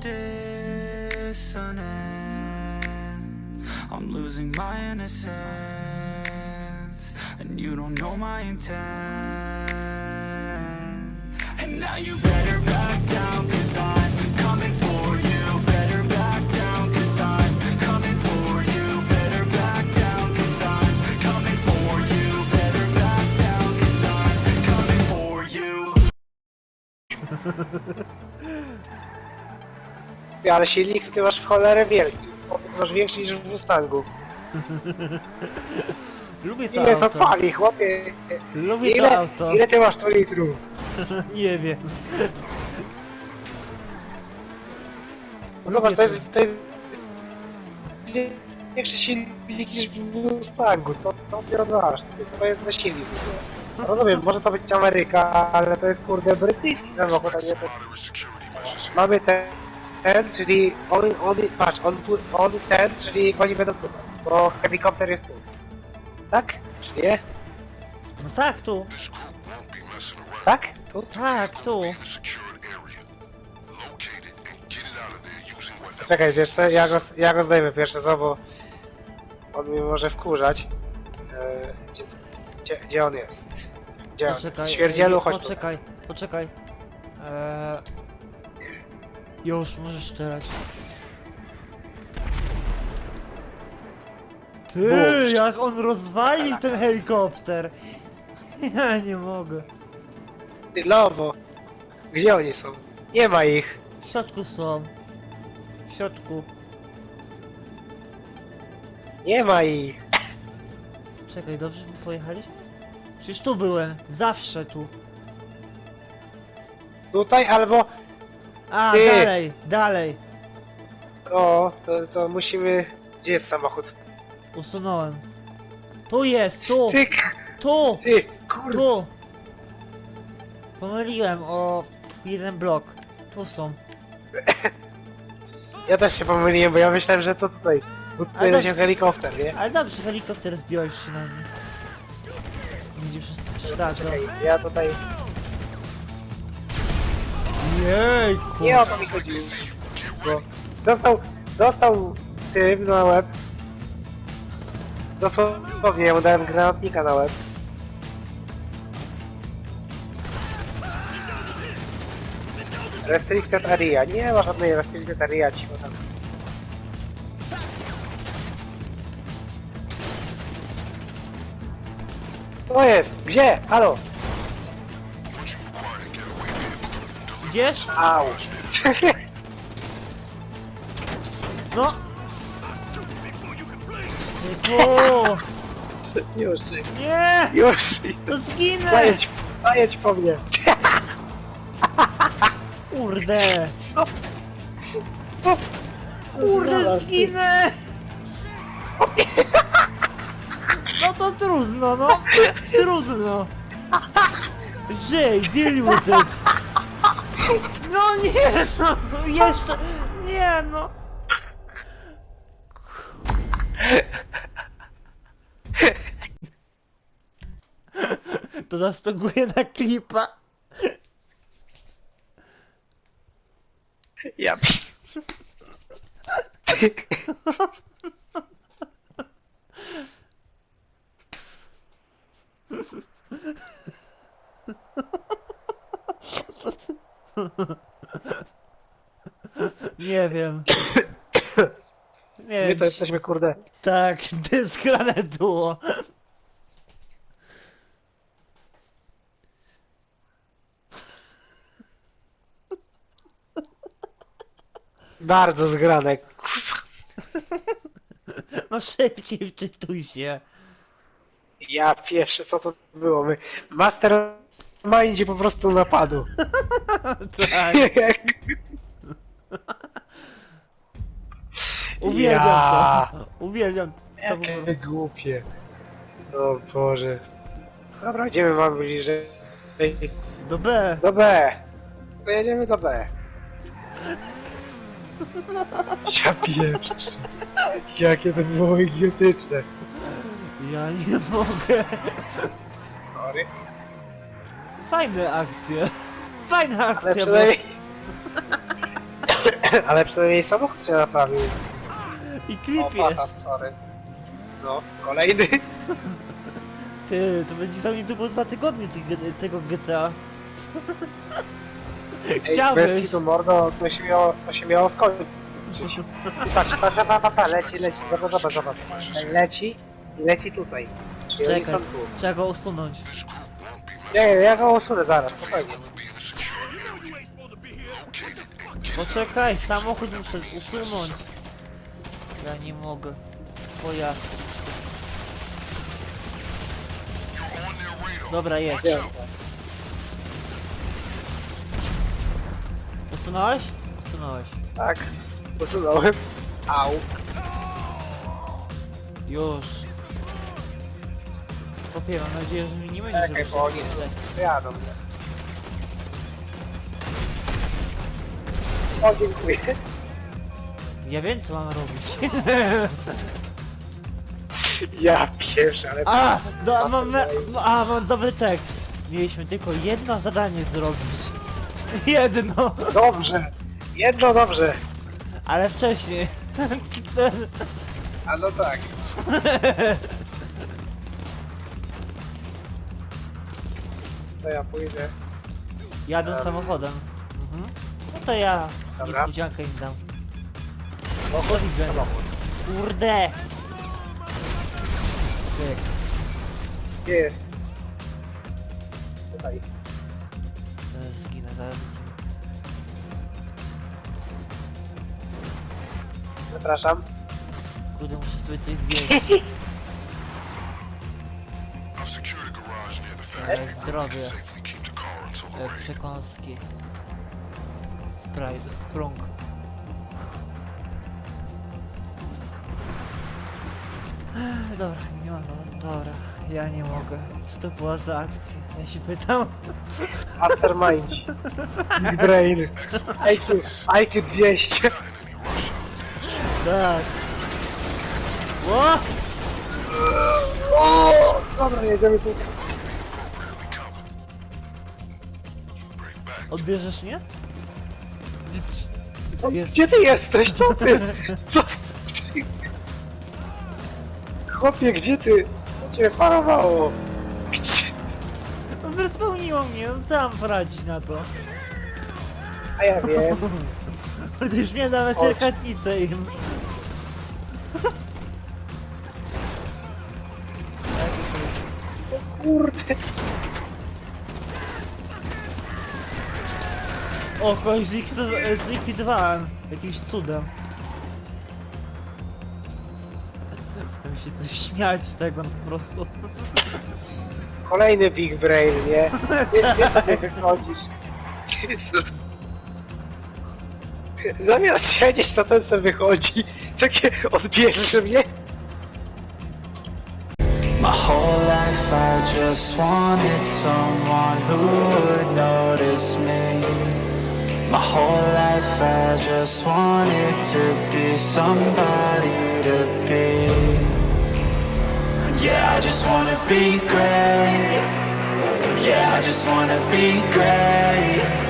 dissonant. I'm losing my innocence, and you don't know my intent. And now you better back down, Ty, Ale silnik ty masz w cholerę wielki. Masz większy niż w Mustangu. Lubię to Ile to auto. pali, chłopie? Lubię to Ile, auto. ile ty masz tu litrów? Nie wiem. No zobacz, to jest, to jest większy silnik niż w Mustangu. Co, co ty odwalasz? Co to jest za silnik? No Rozumiem, może to być Ameryka, ale to jest kurde brytyjski samochód, a nie to... Mamy ten, ten czyli on, on, patrz, on, tu- on ten, czyli oni będą tu, bo helikopter jest tu. Tak? Czy nie? No tak, tu. Tak? Tu? Tak, tu. Czekaj, wiesz co, ja go, ja go zdejmę pierwsze co, bo on mnie może wkurzać. E, gdzie, gdzie, gdzie on jest? Gdzie on jest? Śmierdzielu, ej, chodź tu. Poczekaj, poczekaj. Eee... Już, możesz strzelać. Ty, Bum. jak on rozwalił ten helikopter. Ja nie mogę. Ty, Lowo! Gdzie oni są? Nie ma ich. W środku są. W środku. Nie ma ich. Czekaj, dobrze my pojechaliśmy? Przecież tu byłem. Zawsze tu. Tutaj albo... A, Ty. dalej, dalej. O, to, to musimy... Gdzie jest samochód? Usunąłem. Tu jest, tu, Ty, tu, ty, kurde. tu. Pomyliłem o jeden blok. Tu są. Ja też się pomyliłem, bo ja myślałem, że to tutaj. Bo tutaj Ale leciał helikopter, nie? Ale dobrze, helikopter zdjąłeś przynajmniej. Będzie wszystko tak, Czekaj, ja tutaj... Jejku. Nie o to mi chodziło. Dostał, dostał tym na łeb. Dosłownie, ja mu dałem granatnika na łeb. Restricted area. Nie ma żadnej restricted area, cicho tam. To jest! Gdzie? Halo! Idziesz? Au! No! Jejku. Już, Nie! już! To zginę! Zajedź, zajedź po mnie! Kurde! Co? Kurde, Znalazł, zginę! No to trudno, no. Trudno. Żyj, it. No nie, no, no jeszcze, nie no. To zastępuje na klipa. Ja... Nie wiem. Nie My wiem. to jesteśmy kurde. Tak, dyskrane duo. Bardzo zgrane. No szybciej wczytuj się. Ja pierwsze co to było? My Mastermindzie po prostu napadu. Tak, uwielbiam Ja. to. Uwielbiam to. Jakie głupie. O Boże. Dobra, idziemy mam bliżej. Do B. Do B. Pojedziemy do B. Ja pierwszy. Jakie to było idiotyczne. Ja nie mogę. Sorry. Fajne akcje. Fajna Ale akcja. była. przynajmniej... Ale przynajmniej samochód się naprawił. I O, klip jest. Passat, sorry. No, kolejny. Ty, to będzie za niedługo dwa tygodnie ty- tego GTA. Ej, Chciałbyś. bez kitu mordo, to się miało, to się miało skończyć. I patrz, patrz, patrz, patrz, patrz, leci, leci, zobacz, zobacz, zobacz. Leci i leci tutaj. Oni Czekaj, są tu. trzeba go usunąć. Nie, ja go usunę zaraz, spokojnie. Poczekaj, samochód muszę usunąć. Ja nie mogę. Pojazd. Dobra. Wiem. Usunąłeś? Usunąłeś. Tak, usunąłem. Au. Już. Popie, mam nadzieję, że mi nie będzie, Czekaj, żeby bo oni się... tu jadą. O, dziękuję. Ja wiem, co mam robić. Ja pierwszy, ale... A, do, Master mam, a, mam dobry tekst. Mieliśmy tylko jedno zadanie zrobić. Jedno, Dobrze. Jedno dobrze. ale wcześniej. A no tak. To ja pójdę. Jadę Em. samochodem. Mhm. No to ja Dobra. niespodziankę im dam. Do Samochód, widzenia. samochód. Kurde! Tyk. Gdzie jest? Tutaj. Zaraz zginę, zaraz zginę. Zapraszam. Kurde, muszę sobie coś zjeść. I've secured a zdrowie. E. Przekąski. Sprite, sprung. Ech, Dobra, nie ma no, dobra, ja nie mogę. Co to była za akcja? Ja się pytam. Mastermind. Big Brain. IQ, IQ 200. Tak. O! Dobra, jedziemy tu. Odbierzesz mnie? Gdzie- O, Jest. Gdzie ty jesteś? Co ty? Co ty? Chłopie, gdzie ty? Co cię parowało? Gdzie? No zrespełniło mnie, no co mam poradzić na to? A ja wiem. Już mnie nawet Chodź. czerkatnicę im. Kurde. O, kogoś zlikwido- zlikwidowałem. Jakimś cudem. Chcę się coś śmiać z tego no, po prostu. Kolejny Big Brain, nie? Nie, nie sobie wychodzisz. Zamiast siedzieć, to ten sobie wychodzi. Takie odbierze mnie. My whole life I just wanted someone who would notice me. My whole life I just wanted to be somebody to be. Yeah, I just wanna be great. Yeah, I just wanna be great.